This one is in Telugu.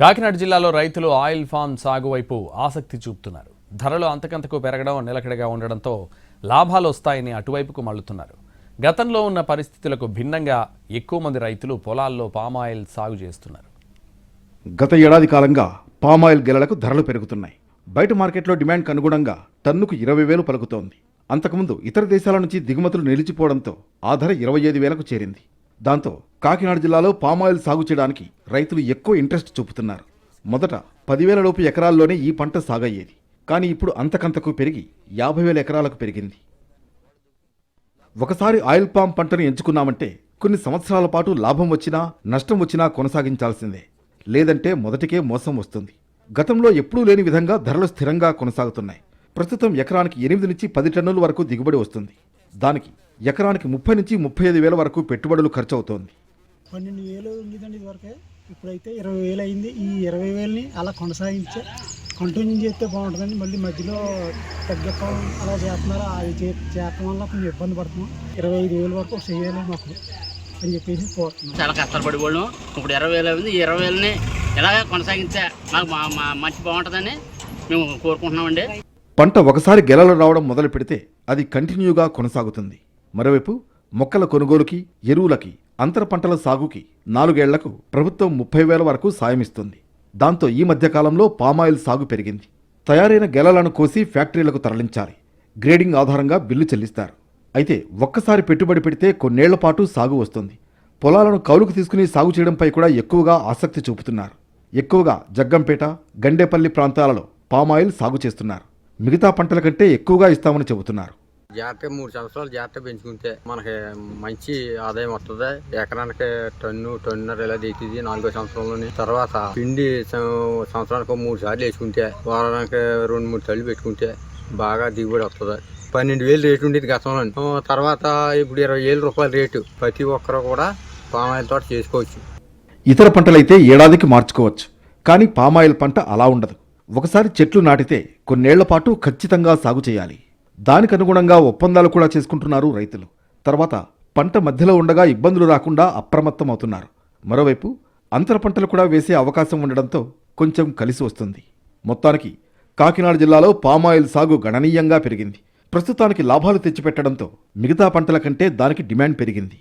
కాకినాడ జిల్లాలో రైతులు ఆయిల్ ఫామ్ సాగు వైపు ఆసక్తి చూపుతున్నారు. ధరలు అంతకంతకు పెరగడం నిలకడగా ఉండడంతో లాభాలు వస్తాయని అటువైపుకు మళ్ళుతున్నారు. గతంలో ఉన్న పరిస్థితులకు భిన్నంగా ఎక్కువ మంది రైతులు పొలాల్లో పామాయిల్ సాగు చేస్తున్నారు. గత ఏడాది కాలంగా పామాయిల్ గెలలకు ధరలు పెరుగుతున్నాయి. బయట మార్కెట్లో డిమాండ్కు అనుగుణంగా టన్నుకు ఇరవై వేలు పలుకుతోంది. అంతకుముందు ఇతర దేశాల నుంచి దిగుమతులు నిలిచిపోవడంతో ఆ ధర ఇరవై ఐదు వేలకు చేరింది. దాంతో కాకినాడ జిల్లాలో పామాయిల్ సాగు చేయడానికి రైతులు ఎక్కువ ఇంట్రెస్ట్ చూపుతున్నారు. మొదట పదివేల లోపు ఎకరాల్లోనే ఈ పంట సాగయ్యేది. కానీ ఇప్పుడు అంతకంతకు పెరిగి యాభై వేల ఎకరాలకు పెరిగింది. ఒకసారి ఆయిల్ పామ్ పంటను ఎంచుకున్నామంటే కొన్ని సంవత్సరాల పాటు లాభం వచ్చినా నష్టం వచ్చినా కొనసాగించాల్సిందే. లేదంటే మొదటికే మోసం వస్తుంది. గతంలో ఎప్పుడూ లేని విధంగా ధరలు స్థిరంగా కొనసాగుతున్నాయి. ప్రస్తుతం ఎకరానికి ఎనిమిది నుంచి పది టన్నుల వరకు దిగుబడి వస్తుంది. దానికి ఎకరానికి ముప్పై నుంచి ముప్పై ఐదు వేల వరకు పెట్టుబడులు ఖర్చు అవుతోంది పన్నెండు వేలు ఉండేదండి ఇదివరకే ఇప్పుడైతే ఇరవై వేలు అయింది. ఈ ఇరవై వేలని అలా కొనసాగించే కంటిన్యూ చేస్తే బాగుంటుందండి. మళ్ళీ మధ్యలో తగ్గటం అలా చేస్తున్నారు అది చే- చేయటం వల్ల కొంచెం ఇబ్బంది పడుతున్నాం. ఇరవై ఐదు వేల వరకు చేయాలి మాకు అని చెప్పేసి కోరుతున్నాం. చాలా కష్టపడి వాళ్ళం ఇప్పుడు ఇరవై వేలు అయింది. ఈ ఇరవై వేలని ఇలాగే కొనసాగిస్తే మాకు మా మా మంచి బాగుంటుందని మేము కోరుకుంటున్నామండి. పంట ఒకసారి గెలలు రావడం మొదలు పెడితే అది కంటిన్యూగా కొనసాగుతుంది. మరోవైపు మొక్కల కొనుగోలుకి ఎరువులకి అంతర పంటల సాగుకి నాలుగేళ్ళకు ప్రభుత్వం ముప్పై వేల వరకు సాయమిస్తుంది. దాంతో ఈ మధ్యకాలంలో పామాయిల్ సాగు పెరిగింది. తయారైన గెలలను కోసి ఫ్యాక్టరీలకు తరలించాలి. గ్రేడింగ్ ఆధారంగా బిల్లు చెల్లిస్తారు. అయితే ఒక్కసారి పెట్టుబడి పెడితే కొన్నేళ్ళ పాటు సాగు వస్తుంది. పొలాలను కౌలుకు తీసుకుని సాగు చేయడంపై కూడా ఎక్కువగా ఆసక్తి చూపుతున్నారు. ఎక్కువగా జగ్గంపేట గండేపల్లి ప్రాంతాలలో పామాయిల్ సాగు చేస్తున్నారు. మిగతా పంటల కంటే ఎక్కువగా ఇస్తామని చెబుతున్నారు. జాగ్రత్తగా మూడు సంవత్సరాలు జాగ్రత్త పెంచుకుంటే మనకి మంచి ఆదాయం వస్తుంది. ఎకరానికి టన్ను టన్నున్నర ఇలా దిగుతుంది నాలుగో సంవత్సరంలోని. తర్వాత పిండి సంవత్సరానికి ఒక మూడు సార్లు వేసుకుంటే వారానికి రెండు మూడు తల్లి పెట్టుకుంటే బాగా దిగుబడి వస్తుంది. పన్నెండు వేలు రేటు ఉండేది గతంలో. తర్వాత ఇప్పుడు ఇరవై వేల రూపాయల రేటు. ప్రతి ఒక్కరు కూడా పామాయిల్ తోట చేసుకోవచ్చు. ఇతర పంటలైతే ఏడాదికి మార్చుకోవచ్చు. కానీ పామాయిల్ పంట అలా ఉండదు. ఒకసారి చెట్లు నాటితే కొన్నేళ్ళ పాటు ఖచ్చితంగా సాగు చేయాలి. దానికి అనుగుణంగా ఒప్పందాలు కూడా చేసుకుంటున్నారు రైతులు. తర్వాత పంట మధ్యలో ఉండగా ఇబ్బందులు రాకుండా అప్రమత్తం అవుతున్నారు మరోవైపు అంతర పంటలు కూడా వేసే అవకాశం ఉండడంతో కొంచెం కలిసి వస్తుంది. మొత్తానికి కాకినాడ జిల్లాలో పామాయిల్ సాగు గణనీయంగా పెరిగింది. ప్రస్తుతానికి లాభాలు తెచ్చిపెట్టడంతో మిగతా పంటల కంటే దానికి డిమాండ్ పెరిగింది.